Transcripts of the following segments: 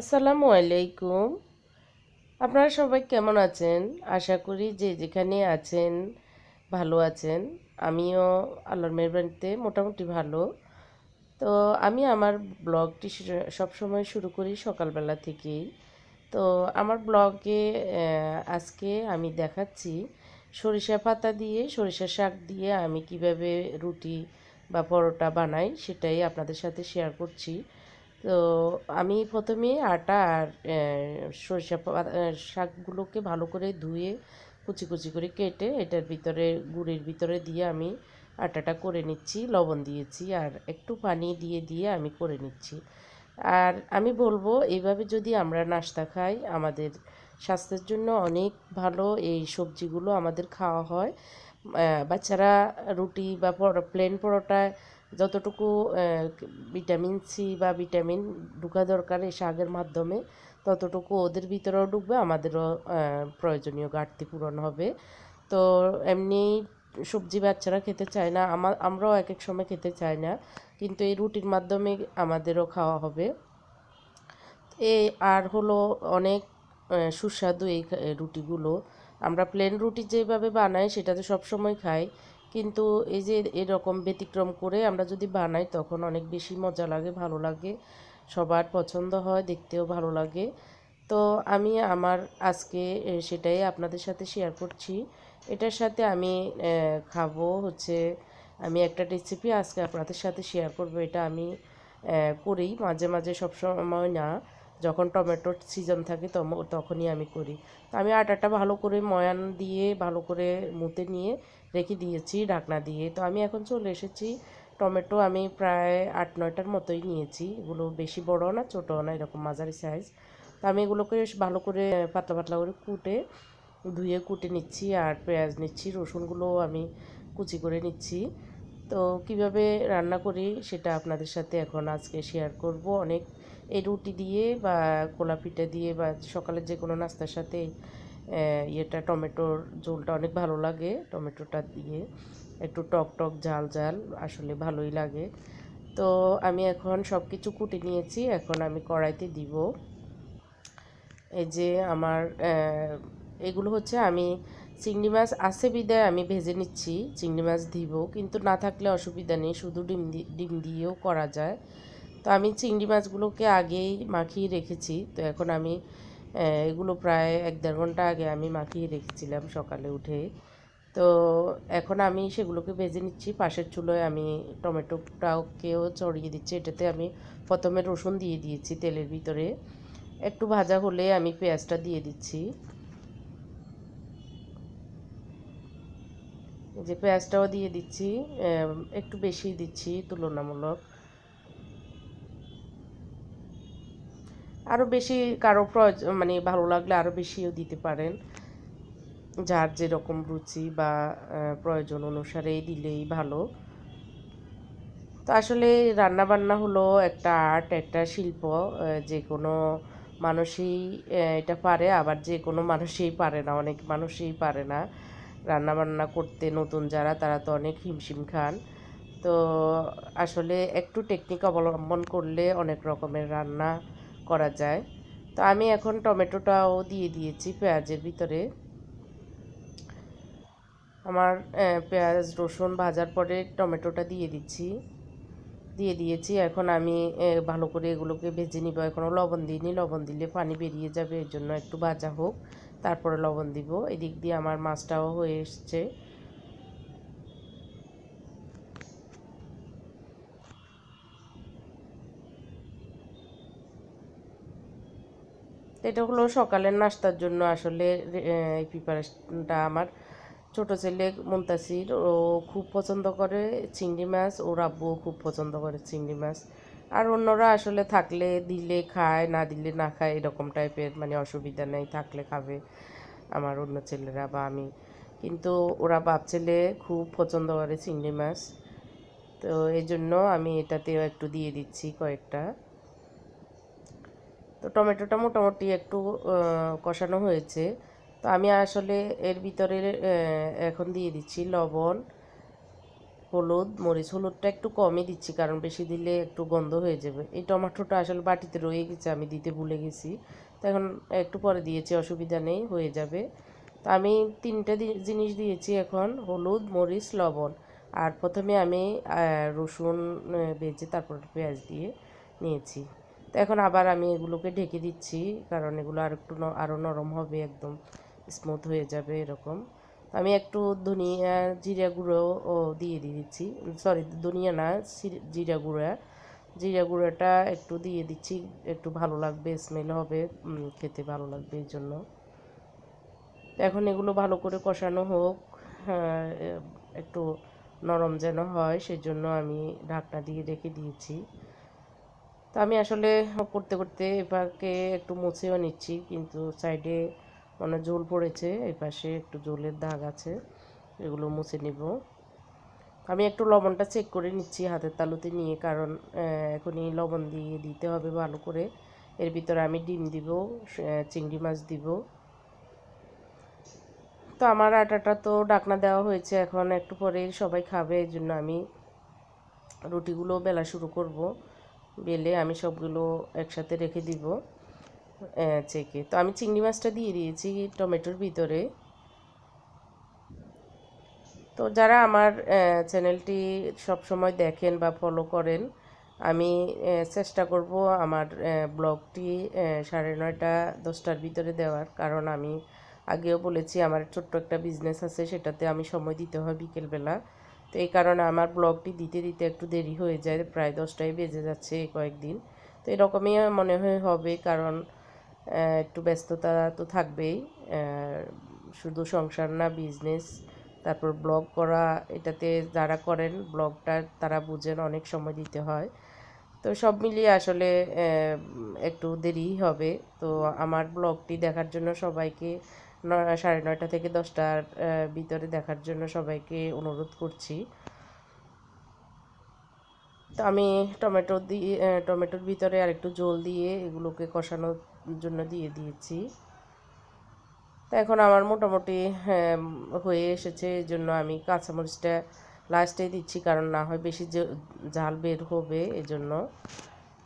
আসসালামু আলাইকুম। আপনারা সবাই কেমন আছেন? আশা করি যে যেখানে আছেন, ভালো আছেন। আমিও আল্লাহর মেহরবানিতে মোটামুটি ভালো। তো আমি আমার ব্লগটি সবসময় শুরু করি সকালবেলা থেকেই। তো আমার ব্লগে আজকে আমি দেখাচ্ছি সরিষা পাতা দিয়ে, সরিষা শাক দিয়ে আমি কীভাবে রুটি বা পরোটা বানাই সেটাই আপনাদের সাথে শেয়ার করছি। তো আমি প্রথমে আটা আর সরিষা শাকগুলোকে ভালো করে ধুয়ে কুচি কুচি করে কেটে এটার ভিতরে, গুড়ের ভিতরে দিয়ে আমি আটাটা করে নিচ্ছি, লবণ দিয়েছি আর একটু পানি দিয়ে দিয়ে আমি করে নিচ্ছি। আর আমি বলব এইভাবে যদি আমরা নাস্তা খাই, আমাদের স্বাস্থ্যের জন্য অনেক ভালো এই সবজিগুলো আমাদের খাওয়া হয়। বাচ্চারা রুটি বা প্লেন পরোটায় যতটুকু ভিটামিন সি বা ভিটামিন ঢুকা দরকার এই শাকের মাধ্যমে, ততটুকু ওদের ভিতরেও ঢুকবে, আমাদেরও প্রয়োজনীয় ঘাটতি পূরণ হবে। তো এমনি সবজি বাচ্চারা খেতে চায় না আমার আমরাও এক এক সময় খেতে চাই না, কিন্তু এই রুটির মাধ্যমে আমাদেরও খাওয়া হবে। এ, আর হলো অনেক সুস্বাদু এই রুটিগুলো। আমরা প্লেন রুটি যেভাবে বানাই, সেটা তো সবসময় খাই। কিন্তু এই যে এরকম ব্যতিক্রম করে আমরা যদি বানাই, তখন অনেক বেশি মজা লাগে, ভালো লাগে। সবার পছন্দ হয়, দেখতেও ভালো লাগে। তো আমি আমার আজকে সেটাই আপনাদের সাথে শেয়ার করছি। এটার সাথে আমি খাব হচ্ছে, আমি একটা রেসিপি আজকে আপনাদের সাথে শেয়ার করব। এটা আমি করি মাঝে মাঝে সব সময় না। যখন টমেটোর সিজন থাকে তখনই আমি করি। তো আমি আটাটা ভালো করে ময়ান দিয়ে, ভালো করে মুতে নিয়ে রেখে দিয়েছি, ঢাকনা দিয়ে। তো আমি এখন চলে এসেছি। টমেটো আমি প্রায় আট, নয়টার মতোই নিয়েছি। এগুলো বেশি বড় না ছোটো না, এরকম মাঝারি সাইজ তো আমি এগুলোকে ভালো করে পাতলা পাতলা করে কুটে, ধুয়ে কুটে নিচ্ছি আর পেঁয়াজ নিচ্ছি, রসুনগুলো আমি কুচি করে নিচ্ছি। তো কীভাবে রান্না করি সেটা আপনাদের সাথে এখন আজকে শেয়ার করব। অনেক এই রুটি দিয়ে বা কোলা পিঠে দিয়ে বা সকালে যে কোনো নাস্তার সাথে ইয়েটা টমেটোর ঝোলটা অনেক ভালো লাগে, টমেটোটা দিয়ে একটু টক টক, ঝাল ঝাল আসলে ভালোই লাগে। তো আমি এখন সব কিছু কুটে নিয়েছি, এখন আমি কড়াইতে দিব। এই যে আমার এগুলো হচ্ছে আমি চিংড়ি মাছ আছে বিদায় আমি ভেজে নিচ্ছি, চিংড়ি মাছ দিব, কিন্তু না থাকলে অসুবিধা নেই, শুধু ডিম ডিম দিয়েও করা যায়। তো আমি চিংড়ি মাছগুলোকে আগেই মাখিয়ে রেখেছি, তো এখন আমি এগুলো প্রায় এক দেড় ঘণ্টা আগে আমি মাখিয়ে রেখেছিলাম সকালে উঠে। তো এখন আমি সেগুলোকে ভেজে নিচ্ছি। পাশের চুলোয় আমি টমেটোটাকেও চড়িয়ে দিচ্ছি। এটাতে আমি প্রথমে রসুন দিয়ে দিয়েছি তেলের ভিতরে। একটু ভাজা হলে আমি পেঁয়াজটা দিয়ে দিচ্ছি। যে পেঁয়াজটাও দিয়ে দিচ্ছি। একটু বেশি দিচ্ছি তুলনামূলক। আরও বেশি কারও প্রয়োজন মানে ভালো লাগলে আরও বেশিও দিতে পারেন। যার যেরকম রুচি বা প্রয়োজন অনুসারে দিলেই ভালো। তো আসলে রান্নাবান্না হলো একটা আর্ট, একটা শিল্প যে কোনো মানুষই এটা পারে, আবার যে কোনো মানুষই পারে না, অনেক মানুষই পারে না। রান্নাবান্না করতে নতুন যারা, তারা তো অনেক হিমশিম খান। তো আসলে একটু টেকনিক অবলম্বন করলে অনেক রকমের রান্না করা যায়। তো আমি এখন টমেটোটাও দিয়ে দিয়েছি পেঁয়াজের ভিতরে। আমার পেঁয়াজ, রসুন ভাজার পরে টমেটোটা দিয়ে দিচ্ছি। দিয়ে দিয়েছি, এখন আমি ভালো করে এগুলোকে ভেজে নিব। এখনও লবণ দিইনি, লবণ দিলে পানি বেরিয়ে যাবে, এর জন্য একটু ভাজা হোক, তারপরে লবণ দিব। এদিক দিয়ে আমার মাছটাও হয়ে এসছে। এটা হলো সকালের নাস্তার জন্য আসলে এই প্রিপারেশনটা আমার। ছোট ছেলে মুন্তাসির, ও খুব পছন্দ করে চিংড়ি মাছ, ওর আব্বুও খুব পছন্দ করে চিংড়ি মাছ। আর অন্যরা আসলে থাকলে দিলে খায়, না দিলে না খায়, এরকম টাইপের মানে অসুবিধা নেই, থাকলে খাবে আমার অন্য ছেলেরা বা আমি। কিন্তু ওরা বাপ ছেলে খুব পছন্দ করে চিংড়ি মাছ। তো এই জন্য আমি এটাতেও একটু দিয়ে দিচ্ছি কয়েকটা। তো টমেটোটা মোটামুটি একটু কষানো হয়েছে। তো আমি আসলে এর ভিতরে এখন দিয়ে দিচ্ছি লবণ, হলুদ, মরিচ। হলুদটা একটু কমই দিচ্ছি, কারণ বেশি দিলে একটু গন্ধ হয়ে যাবে। এই টমেটোটা আসলে বাটিতে রয়ে গেছে, আমি দিতে ভুলে গেছি। তো এখন একটু পরে দিয়েছি, অসুবিধা নেই, হয়ে যাবে। তো আমি তিনটে জিনিস দিয়েছি এখন, হলুদ, মরিচ, লবণ। আর প্রথমে আমি রসুন বেজে তারপর পেঁয়াজ দিয়ে নিয়েছি। তো এখন আবার আমি এগুলোকে ঢেকে দিচ্ছি কারণ এগুলো আর একটু আরও নরম হবে একদম স্মুথ হয়ে যাবে এরকম। আমি একটু ধনিয়া জিরা গুঁড়ো ও দিয়ে দিচ্ছি। সরি ধনিয়া না জিরা গুঁড়া। জিরা গুঁড়োটা একটু দিয়ে দিচ্ছি একটু ভালো লাগবে স্মেল হবে খেতে ভালো লাগবে এই জন্য। এখন এগুলো ভালো করে কষানো হোক হ্যাঁ, একটু নরম যেন হয় সেজন্য আমি ঢাকনা দিয়ে রেখে দিয়েছি। আমি আসলে করতে করতে এপাকে একটু মুছেও নিচ্ছি, কিন্তু সাইডে মানে জোল পড়েছে এই পাশে একটু জোলের দাগ আছে, এগুলো মুছে নিব। আমি একটু লবণটা চেক করে নিচ্ছি হাতের তালুতে নিয়ে, কারণ এখনই লবণ দিয়ে দিতে হবে ভালো করে। এর ভিতরে আমি ডিম দিব চিংড়ি মাছ দিব। তো আমার আটাটা তো ডাকনা দেওয়া হয়েছে, এখন একটু পরে সবাই খাবে এই জন্য আমি রুটিগুলো বেলা শুরু করব। বেলে আমি সবগুলো একসাথে রেখে দিব চেকে। তো আমি চিংড়ি মাছটা দিয়ে দিয়েছি টমেটোর ভিতরে। তো যারা আমার চ্যানেলটি সব সময় দেখেন বা ফলো করেন, আমি চেষ্টা করব আমার ব্লগটি সাড়ে নয়টা, দশটার ভিতরে দেওয়ার। কারণ আমি আগেও বলেছি আমার ছোট্ট একটা বিজনেস আছে, সেটাতে আমি সময় দিতে হয় বিকেলবেলা। তো এই কারণে আমার ব্লগটি দিতে দিতে একটু দেরি হয়ে যায়, প্রায় দশটায় বেজে যাচ্ছে কয়েকদিন। তো এরকমই মনে হয় হবে, কারণ একটু ব্যস্ততা তো থাকবেই। শুধু সংসার না বিজনেস তারপর ব্লগ করা, এটাতে যারা করেন ব্লগটা তারা বুঝেন অনেক সময় দিতে হয়। তো সব মিলিয়ে আসলে একটু দেরি হবে। তো আমার ব্লগটি দেখার জন্য সবাইকে সাড়ে নয়টা থেকে দশটার ভিতরে দেখার জন্য সবাইকে অনুরোধ করছি। তো আমি টমেটো দিয়ে টমেটোর ভিতরে আর একটু জল দিয়ে এগুলোকে কষানোর জন্য দিয়ে দিয়েছি। তো এখন আমার মোটামুটি হ্যাঁ, হয়ে এসেছে। এই জন্য আমি কাঁচামরিচটা লাস্টে দিচ্ছি কারণ না হয় বেশি ঝাল বের হবে এজন্য।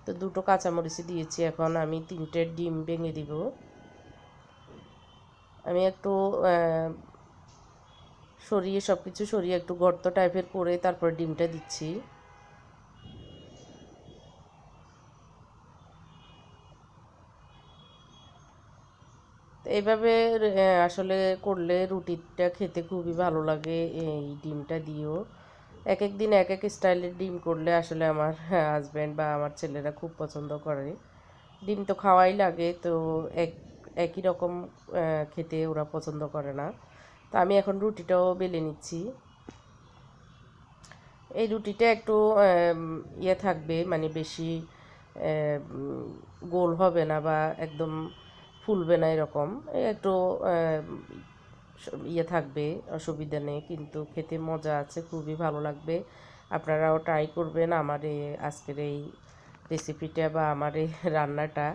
তো দুটো কাঁচামরিচ দিয়েছি। এখন আমি তিনটে ডিম ভেঙে দিব। আমি একটু সরিয়ে সব কিছু সরিয়ে একটু গর্ত টাইপের করে তারপর ডিমটা দিচ্ছি। এইভাবে আসলে করলে রুটিটা খেতে খুবই ভালো লাগে এই ডিমটা দিয়েও। এক এক দিন এক এক স্টাইলের ডিম করলে আসলে আমার হাজব্যান্ড বা আমার ছেলেরা খুব পছন্দ করে। ডিম তো খাওয়াই লাগে, তো এক একই রকম খেতে ওরা পছন্দ করে না। তো আমি এখন রুটিটাও বেলে নিচ্ছি। এই রুটিটা একটু ইয়ে থাকবে মানে বেশি গোল হবে না বা একদম ফুলবে না এরকম। একটু ইয়ে থাকবে, অসুবিধা নেই, কিন্তু খেতে মজা আছে, খুবই ভালো লাগবে। আপনারাও ট্রাই করবেন আমার আজকের এই রেসিপিটা বা আমার এই রান্নাটা।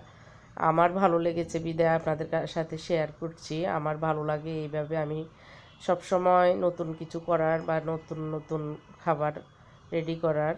আমার ভালো লেগেছে বিদায় আপনাদের সাথে শেয়ার করছি। আমার ভালো লাগে এইভাবে আমি সব সময় নতুন কিছু করার বা নতুন নতুন খাবার রেডি করার।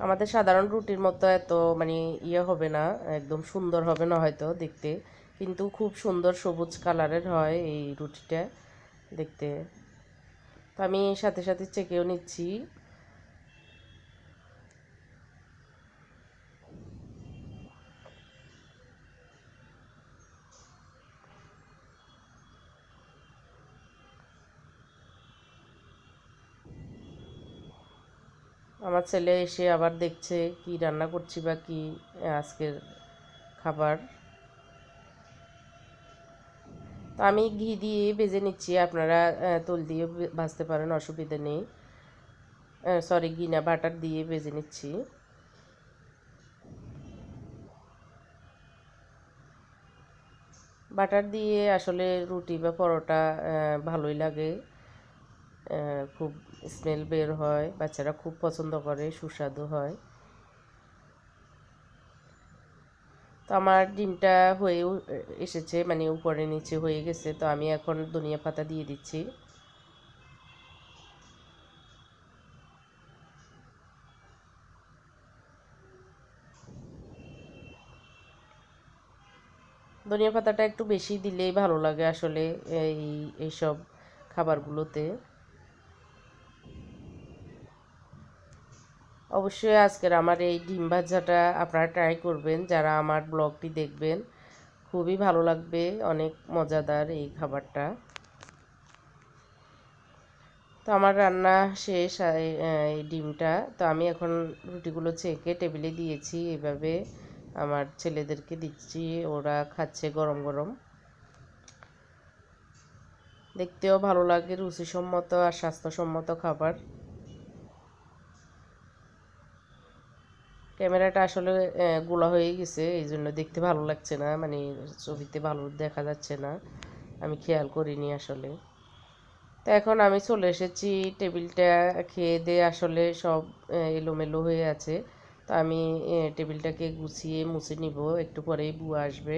আমাদের সাধারণ রুটির মতো এত মানে ইয়ে হবে না, একদম সুন্দর হবে না হয়তো দেখতে। কিন্তু খুব সুন্দর সবুজ কালারের হয় এই রুটিটা দেখতে। তো আমি সাথে সাথে চেকেও নিচ্ছি। আমার ছেলে এসে আবার দেখছে কি রান্না করছি বা কি আজকের খাবার। তো আমি ঘি দিয়ে ভেজে নিচ্ছি, আপনারা তেল দিয়ে ভাজতে পারেন, অসুবিধা নেই। সরি ঘি না বাটার দিয়ে ভেজে নিচ্ছি। বাটার দিয়ে আসলে রুটি বা পরোটা ভালোই লাগে। খুব স্মেল বের হয়, বাচ্চারা খুব পছন্দ করে, সুস্বাদু হয়। তো আমার ডিমটা হয়েও এসেছে মানে উপরে নিচে হয়ে গেছে, তো আমি এখন ধনিয়া পাতা দিয়ে দিচ্ছি। ধনিয়া পাতাটা একটু বেশি দিলেই ভালো লাগে আসলে এই, এইসব খাবারগুলোতে। অবশ্যই আজকের আমার এই ডিম ভাজাটা আপনারা ট্রাই করবেন, যারা আমার ব্লগটি দেখবেন। খুবই ভালো লাগবে, অনেক মজাদার এই খাবারটা। তো আমার রান্না শেষ এই ডিমটা। তো আমি এখন রুটিগুলো ছেঁকে টেবিলে দিয়েছি, এভাবে আমার ছেলেদেরকে দিচ্ছি, ওরা খাচ্ছে গরম গরম। দেখতেও ভালো লাগে, রুচিসম্মত আর স্বাস্থ্যসম্মত খাবার। ক্যামেরাটা আসলে গোলা হয়ে গেছে এই জন্য দেখতে ভালো লাগছে না মানে ছবিতে ভালো দেখা যাচ্ছে না, আমি খেয়াল করিনি আসলে। তো এখন আমি চলে এসেছি, টেবিলটা খেয়ে দিয়ে আসলে সব এলোমেলো হয়ে আছে। তো আমি টেবিলটাকে গুছিয়ে মুছে নিব, একটু পরেই বুয়া আসবে।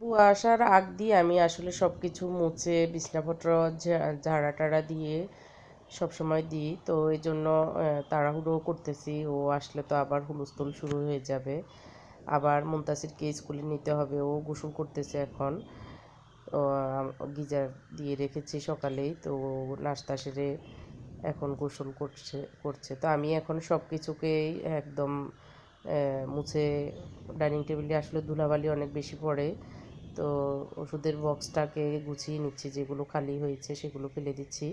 বুয়া আসার আগ দিয়ে আমি আসলে সব কিছু মুছে, বিছনাপত্র ঝাড়া টাড়া দিয়ে সব সময় দিই। তো এই জন্য তাড়াহুড়ো করতেছি। ও আসলে তো আবার হুলস্থুল শুরু হয়ে যাবে। আবার মুনতাসিরকে স্কুলে নিতে হবে। ও গোসল করতেছে এখন। গিজার দিয়ে রেখেছি সকালেই। তো নাস্তা সেরে এখন গোসল করছে করছে। তো আমি এখন সব কিছুকেই একদম মুছে ডাইনিং টেবিলে। আসলে ধুলাবালি অনেক বেশি পড়ে। তো ওষুধের বক্সটাকে গুছিয়ে নিচ্ছি। যেগুলো খালি হয়েছে সেগুলো ফেলে দিচ্ছি।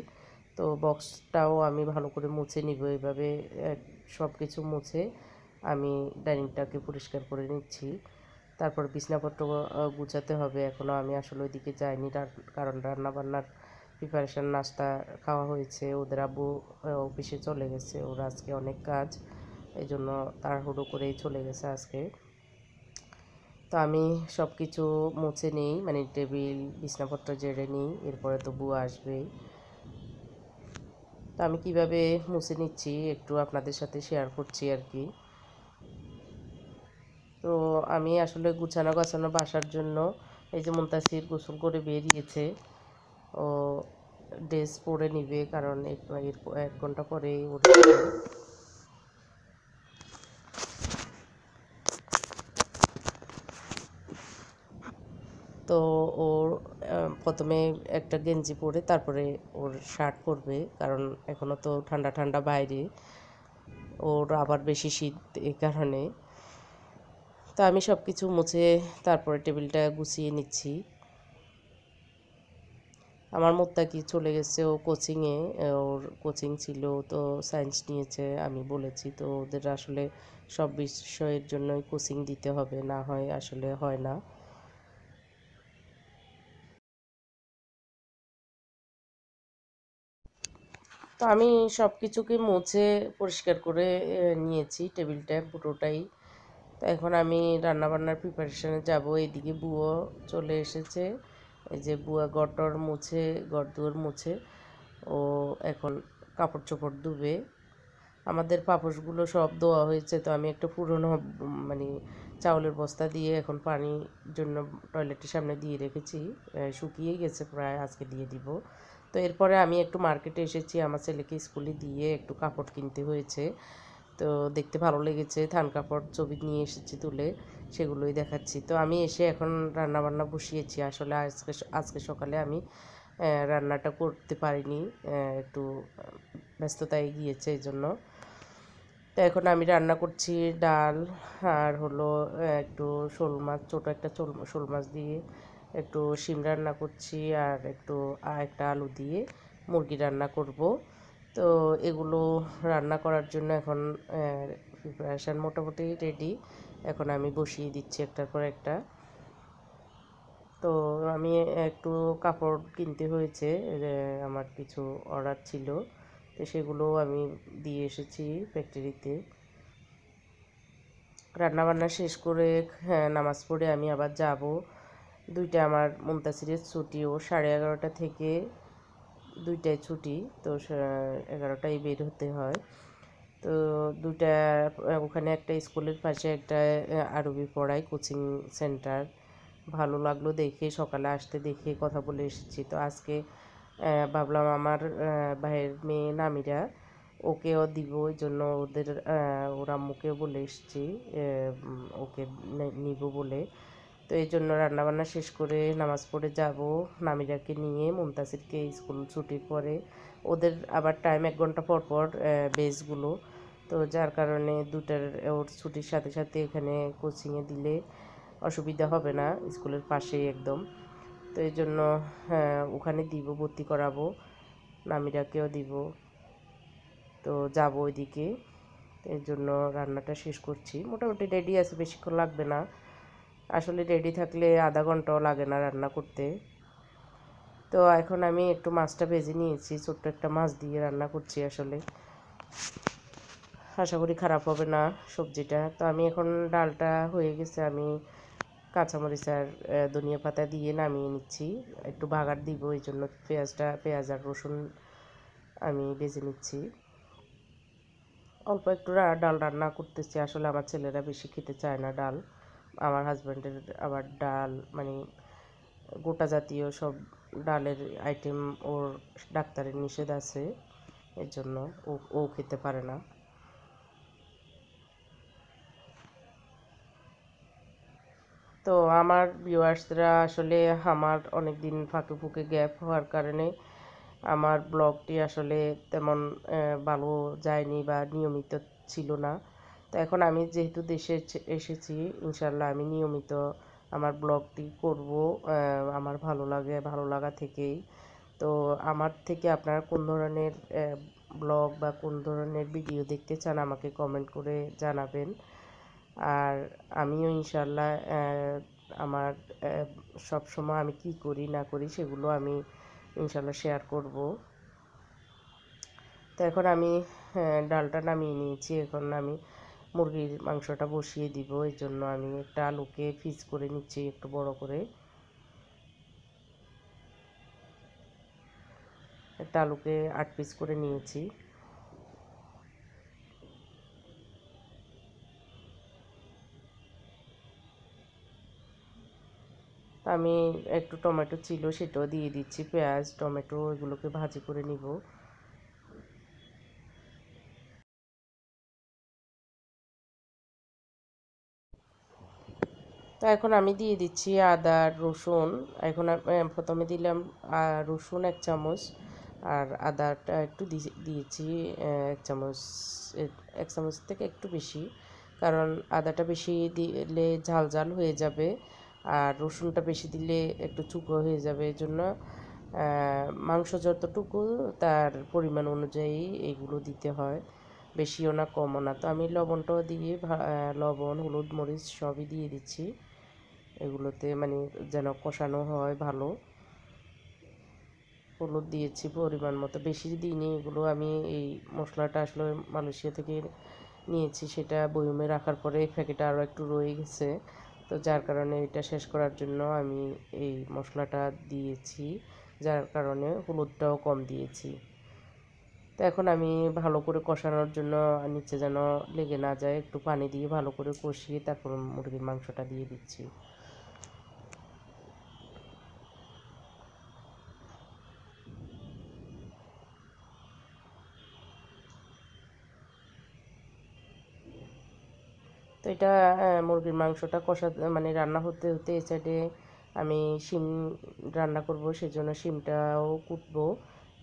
তো বক্সটাও আমি ভালো করে মুছে নিব এভাবে সব কিছু মুছে আমি ডাইনিংটাকে পরিষ্কার করে নিচ্ছি। তারপর বিছনাপত্র গুছাতে হবে। এখনও আমি আসলে ওইদিকে যাইনি। কারণ রান্নাবান্নার প্রিপারেশান নাস্তা খাওয়া হয়েছে। ওদের আব্বু অফিসে চলে গেছে। ওর আজকে অনেক কাজ। এই জন্য তাড়াহুড়ো করেই চলে গেছে আজকে। তো আমি সব কিছু মুছে নিই। মানে টেবিল, বিছনাপত্র জেড়ে নিই। এরপরে তো বুয়া আসবেই। তো আমি কীভাবে মুছে নিচ্ছি একটু আপনাদের সাথে শেয়ার করছি আর কি। তো আমি আসলে গুছানো গাছানো বাসার জন্য এই যে মুন্তাসির গোসল করে বেরিয়েছে, ও ড্রেস পরে নিবে কারণ এক- ঘণ্টা ওর তো ওর প্রথমে একটা গেঞ্জি পরে তারপরে ওর শার্ট পরবে, কারণ এখনও তো ঠান্ডা ঠান্ডা বাইরে। ওর আবার বেশি শীত এই কারণে। তো আমি সব কিছু মুছে তারপরে টেবিলটা গুছিয়ে নিচ্ছি। আমার মোত্তাকি চলে গেছে ও কোচিংয়ে ওর কোচিং ছিল তো সায়েন্স নিয়েছে, আমি বলেছি। তো ওদের আসলে সব বিষয়ের জন্যই কোচিং দিতে হবে, না হয় আসলে হয় না। তো আমি সব কিছুকে মুছে পরিষ্কার করে নিয়েছি টেবিলটা পুরোটাই তো এখন আমি রান্নাবান্নার প্রিপারেশনে যাব। এদিকে বুয়ো চলে এসেছে। এই যে বুয়া গটর মুছে গড়দুয়ার মুছে, ও এখন কাপড় চোপড় ধুবে। আমাদের পাপোশগুলো সব ধোয়া হয়েছে, তো আমি একটা পুরনো মানে চাউলের বস্তা দিয়ে এখন পানির জন্য টয়লেটের সামনে দিয়ে রেখেছি। শুকিয়ে গেছে প্রায়, আজকে দিয়ে দিব। তো এরপরে আমি একটু মার্কেটে এসেছি। আমার ছেলেকে স্কুলে দিয়ে একটু কাপড় কিনতে হয়েছে। তো দেখতে ভালো লেগেছে। থান কাপড় ছবি নিয়ে এসেছি তুলে, সেগুলোই দেখাচ্ছি। তো আমি এসে এখন রান্না বান্না বসিয়েছি। আসলে আজকে আজকে সকালে আমি রান্নাটা করতে পারিনি। একটু ব্যস্ততায় গিয়েছে এই জন্য তো এখন আমি রান্না করছি ডাল আর হলো একটু শোল মাছ, ছোটো একটা শোল মাছ দিয়ে একটু শিম রান্না করছি আর একটু একটা আলু দিয়ে মুরগি রান্না করব। তো এগুলো রান্না করার জন্য এখন প্রিপারেশান মোটামুটি রেডি এখন আমি বসিয়ে দিচ্ছি একটার পর একটা। তো আমি একটু কাপড় কিনতে হয়েছে আমার কিছু অর্ডার ছিল। তো সেগুলো আমি দিয়ে এসেছি ফ্যাক্টরিতে রান্নাবান্না শেষ করে হ্যাঁ নামাজ পড়ে আমি আবার যাব। দুইটা আমার মুমতাসিরের ছুটি, ও সাড়ে এগারোটা থেকে দুইটায় ছুটি, তো এগারোটায় বের হতে হয়। তো দুইটা, ওখানে একটা স্কুলের পাশে একটা আরবি পড়াই কোচিং সেন্টার। ভালো লাগল দেখে, সকালে আসতে দেখে কথা বলে এসেছি। তো আজকে ভাবলাম আমার ভাইয়ের মেয়ে নামিরা, ওকেও দিব, ওই জন্য ওদের ওরা আম্মুকেও বলে এসেছি ওকে নিব বলে। তো এই জন্য রান্নাবান্না শেষ করে নামাজ পড়ে যাব। নামিরাকে নিয়ে মুমতাসিরকে স্কুল ছুটির পরে। ওদের আবার টাইম এক ঘণ্টা পর পর বেসগুলো তো যার কারণে দুটার, ওর ছুটির সাথে সাথে এখানে কোচিংয়ে দিলে অসুবিধা হবে না, স্কুলের পাশেই একদম। তো এই জন্য ওখানে দিব, ভর্তি করাবো। নামিরাকেও দিব। তো যাব ওইদিকে। এর জন্য রান্নাটা শেষ করছি। মোটামুটি রেডি আছে, বেশিক্ষণ লাগবে না। আসলে রেডি থাকলে আধা ঘন্টাও লাগে না রান্না করতে। তো এখন আমি একটু মাছটা ভেজে নিয়েছি, ছোট্ট একটা মাছ দিয়ে রান্না করছি আসলে। আশা করি খারাপ হবে না সবজিটা। তো আমি এখন ডালটা হয়ে গেছে, আমি কাঁচামরিচ আর ধনিয়া পাতা দিয়ে নামিয়ে নিচ্ছি। একটু বাগার দিব, এই জন্য পেঁয়াজটা, পেঁয়াজ আর রসুন আমি ভেজে নিচ্ছি। অল্প একটু ডাল রান্না করতেছি, আসলে আমার ছেলেরা বেশি খেতে চায় না ডাল। আমার হাজব্যান্ডের আবার ডাল মানে গোটা জাতীয় সব ডালের আইটেম ওর ডাক্তারের নিষেধ আছে, এর জন্য ও ও খেতে পারে না। তো আমার ভিউয়ার্সরা আসলে আমার অনেক দিন ফাঁকে ফুঁকে গ্যাপ হওয়ার কারণে আমার ব্লগটি আসলে তেমন ভালো যায়নি বা নিয়মিত ছিল না। তো এখন আমি যেহেতু দেশে এসেছি ইনশাল্লাহ আমি নিয়মিত আমার ব্লগটি করব আমার ভালো লাগে, ভালো লাগা থেকেই। তো আমার থেকে আপনারা কোন ধরনের ব্লগ বা কোন ধরনের ভিডিও দেখতে চান আমাকে কমেন্ট করে জানাবেন। আর আমিও ইনশাল্লাহ আমার সব সময় আমি কি করি, না করি সেগুলো আমি ইনশাল্লাহ শেয়ার করব। তো এখন আমি ডালটা নামিয়ে নিয়েছি। এখন আমি মুরগির মাংসটা বসিয়ে দিব, এই জন্য আমি একটা আলুকে পিস করে নিচ্ছি একটু বড় করে। একটা আলুকে আট পিস করে নিয়েছি। আমি একটু টমেটো ছিল সেটাও দিয়ে দিচ্ছি, পেঁয়াজ, টমেটো এগুলোকে ভাজি করে নিব। এখন আমি দিয়ে দিচ্ছি আদা, রসুন। এখন প্রথমে দিলাম রসুন এক চামচ আর আদাটা একটু দিয়েছি এক চামচ এক চামচ থেকে একটু বেশি। কারণ আদাটা বেশি দিলে ঝাল ঝাল হয়ে যাবে আর রসুনটা বেশি দিলে একটু চুকো হয়ে যাবে। এই জন্য মাংস যতটুকু তার পরিমাণ অনুযায়ী এইগুলো দিতে হয়। বেশিও না, কমও না। তো আমি লবণটাও দিয়ে লবণ, হলুদ, মরিচ সবই দিয়ে দিচ্ছি। এগুলোতে মানে যেন কষানো হয় ভালো। হলুদ দিয়েছি পরিমাণ মতো। বেশি দিইনি, এগুলো আমি এই মশলাটা আসলে মালয়েশিয়া থেকে নিয়েছি, সেটা বয়মে রাখার পরে এই প্যাকেটে আরও একটু রয়ে গেছে। তো যার কারণে এটা শেষ করার জন্য আমি এই মশলাটা দিয়েছি, যার কারণে হলুদটাও কম দিয়েছি। তো এখন আমি ভালো করে কষানোর জন্য নিচে যেন লেগে না যায়, একটু পানি দিয়ে ভালো করে কষিয়ে তারপর মুরগির মাংসটা দিয়ে দিচ্ছি। এটা মুরগির মাংসটা কষা মানে রান্না হতে হতে এই সাইডে আমি শিম রান্না করব, সেজন্য শিমটাও কুটবো।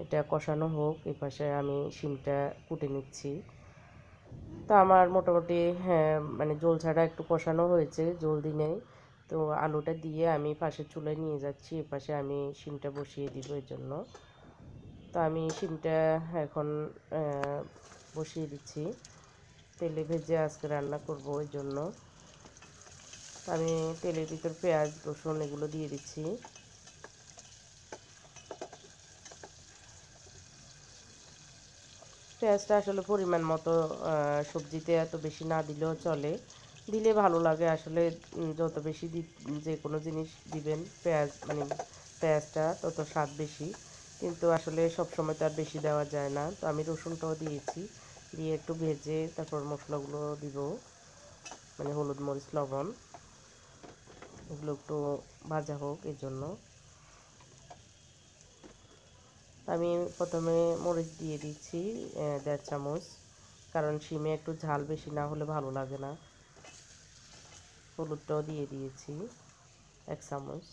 এটা কষানো হোক এই পাশে আমি শিমটা কুটে নিচ্ছি। তো আমার মোটামুটি হ্যাঁ মানে জল ছাড়া একটু কষানো হয়েছে জল দিনেই তো আলুটা দিয়ে আমি পাশের চুলায় নিয়ে যাচ্ছি, এ পাশে আমি শিমটা বসিয়ে দিব এর জন্য। তো আমি শিমটা এখন বসিয়ে দিচ্ছি। তেলে ভেজে আজকে রান্না করব ওই জন্য। আমি তেলের ভিতর পেঁয়াজ, রসুন এগুলো দিয়ে দিচ্ছি। পেঁয়াজটা আসলে পরিমাণ মতো সবজিতে এত বেশি না দিলেও চলে। দিলে ভালো লাগে আসলে যত বেশি দি, যে কোনো জিনিস দিবেন, পেঁয়াজ মানে পেঁয়াজটা তত স্বাদ বেশি। কিন্তু আসলে সব সময় তো আর বেশি দেওয়া যায় না। তো আমি রসুনটাও দিয়েছি। দিয়ে একটু ভেজে তারপর মশলাগুলো দিব মানে হলুদ মরিচ, লবণ। এগুলো একটু ভাজা হোক এই জন্য। আমি প্রথমে মরিচ দিয়ে দিচ্ছি দেড় চামচ, কারণ শিমে একটু ঝাল বেশি না হলে ভালো লাগে না। হলুদটাও দিয়ে দিয়েছি, এক চামচ।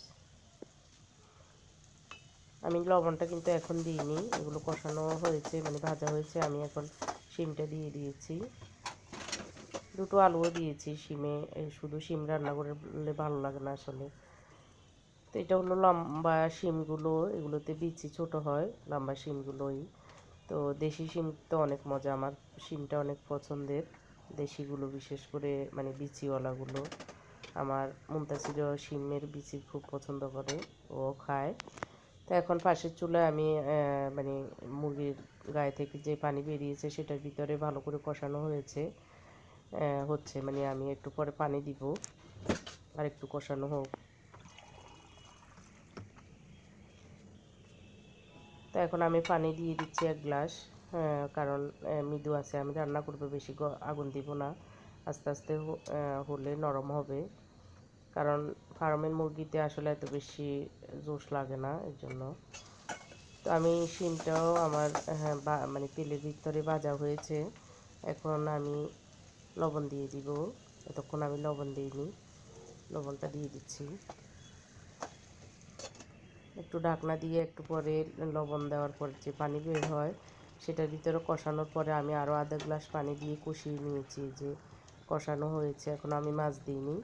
আমি লবণটা কিন্তু এখন দিইনি। এগুলো কষানো হয়েছে মানে ভাজা হয়েছে, আমি এখন শিমটা দিয়ে দিয়েছি। দুটো আলুও দিয়েছি শিমে শুধু শিম রান্না করলে ভালো লাগে না আসলে। তো এটা হলো লম্বা শিমগুলো, এগুলোতে বিচি ছোট হয়, লম্বা শিমগুলোই। তো দেশি শিম তো অনেক মজা, আমার শিমটা অনেক পছন্দের। দেশিগুলো বিশেষ করে মানে বিচিওয়ালাগুলো। আমার মুমতাসিরও শিমের বিচি খুব পছন্দ করে, ও খায়। তো এখন পাশের চুলায় আমি মানে মুরগির গায়ে থেকে যে পানি বেরিয়েছে সেটার ভিতরে ভালো করে কষানো হয়েছে। হচ্ছে মানে আমি একটু পরে পানি দিব আর একটু কষানো হোক। তো এখন আমি পানি দিয়ে দিচ্ছি এক গ্লাস কারণ মৃদু আছে, আমি রান্না করব, বেশি আগুন দিব না। আস্তে আস্তে হলে নরম হবে। কারণ ফার্মের মুরগিতে আসলে এত বেশি জোশ লাগে না, এর জন্য। তো আমি শিমটাও আমার হ্যাঁ মানে তেলের ভিতরে ভাজা হয়েছে। এখন আমি লবণ দিয়ে দিব। এতক্ষণ আমি লবণ দিইনি। লবণটা দিয়ে দিচ্ছি। একটু ঢাকনা দিয়ে একটু পরে লবণ দেওয়ার পর যে পানি বের হয়, সেটার ভিতরে কষানোর পরে আমি আরও আধা গ্লাস পানি দিয়ে কষিয়ে নিয়েছি যে কষানো হয়েছে। এখন আমি মাছ দিইনি।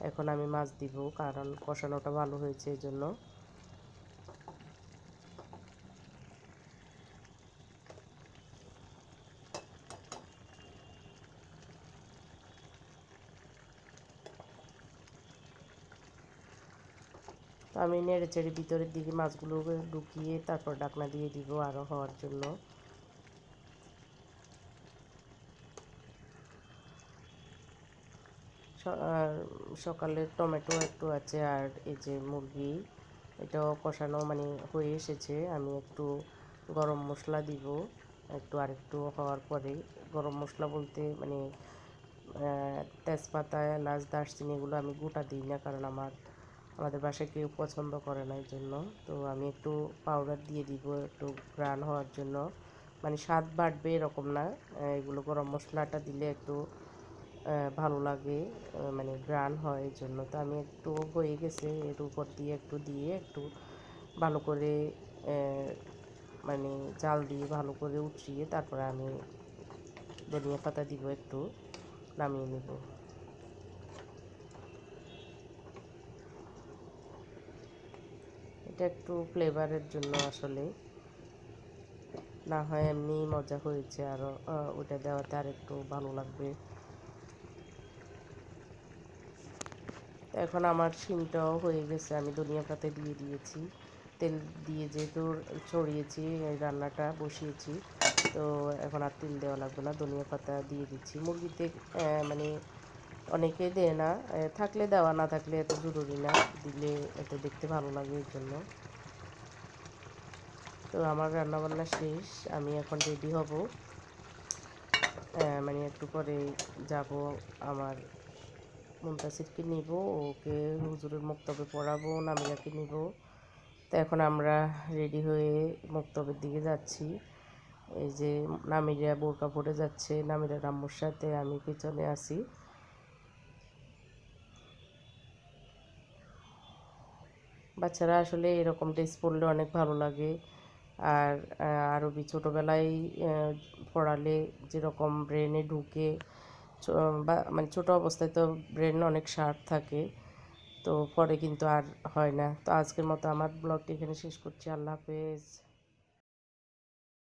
এখন আমি মাছ দিব, কারণ কষানোটা ভালো হয়েছে এই জন্য। আমি নেড়ে চেড়ে ভিতরের দিকে মাছগুলো ঢুকিয়ে তারপর ডাকনা দিয়ে দিব আরও হওয়ার জন্য স- আর সকালে টমেটো একটু আছে আর এই যে মুরগি, এটাও কষানো মানে হয়ে এসেছে। আমি একটু গরম মশলা দিব, একটু আর একটু হওয়ার পরে। গরম মশলা বলতে মানে তেজপাতা, এলাচ, দারচিনি এগুলো আমি গোটা দিই না কারণ আমার, আমাদের বাসায় কেউ পছন্দ করে না এই জন্য তো আমি একটু পাউডার দিয়ে দিব একটু গ্রান হওয়ার জন্য। মানে স্বাদ বাড়বে এরকম না এগুলো গরম মশলাটা দিলে একটু ভালো লাগে মানে গ্রান হয় এই জন্য তো আমি একটু হয়ে গেছে, এর উপর দিয়ে একটু দিয়ে একটু ভালো করে মানে জাল দিয়ে ভালো করে উঠিয়ে তারপরে আমি ধনিয়া পাতা দিব একটু, নামিয়ে নেব। এটা একটু ফ্লেভারের জন্য আসলে। না হয় এমনি মজা হয়েছে আরও ওটা দেওয়াতে আর একটু ভালো লাগবে। এখন আমার শিমটাও হয়ে গেছে, আমি ধনিয়া পাতা দিয়ে দিয়েছি। তেল দিয়ে যেহেতু ছড়িয়েছি রান্নাটা বসিয়েছি, তো এখন আর তেল দেওয়া লাগবে না ধনিয়া পাতা দিয়ে দিচ্ছি। মুরগিতে মানে অনেকে দেয় না থাকলে দেওয়া, না থাকলে এত জরুরি না, দিলে এত দেখতে ভালো লাগে এর জন্য। তো আমার রান্না বান্না শেষ, আমি এখন রেডি হব। মানে একটু পরে যাব আমার মুমতাসিরকে নিব, ওকে হুজুরের মুক্তবে পড়াবো নামিরাকে নিব। তো এখন আমরা রেডি হয়ে মুক্তবের দিকে যাচ্ছি। এই যে নামিরা বোরকা পরে যাচ্ছে নামিরা রাম্মুর সাথে আমি পিছনে আছি। বাচ্চারা আসলে এরকম ড্রেস পরলে অনেক ভালো লাগে। আর আরবি ছোটোবেলায় পড়ালে যেরকম ব্রেনে ঢুকে মানে ছোটো অবস্থায় তো ব্রেন অনেক শার্প থাকে, তো পরে কিন্তু আর হয় না। তো আজকের মতো আমার ব্লগটি এখানে শেষ করছি। আল্লাহ হাফেজ।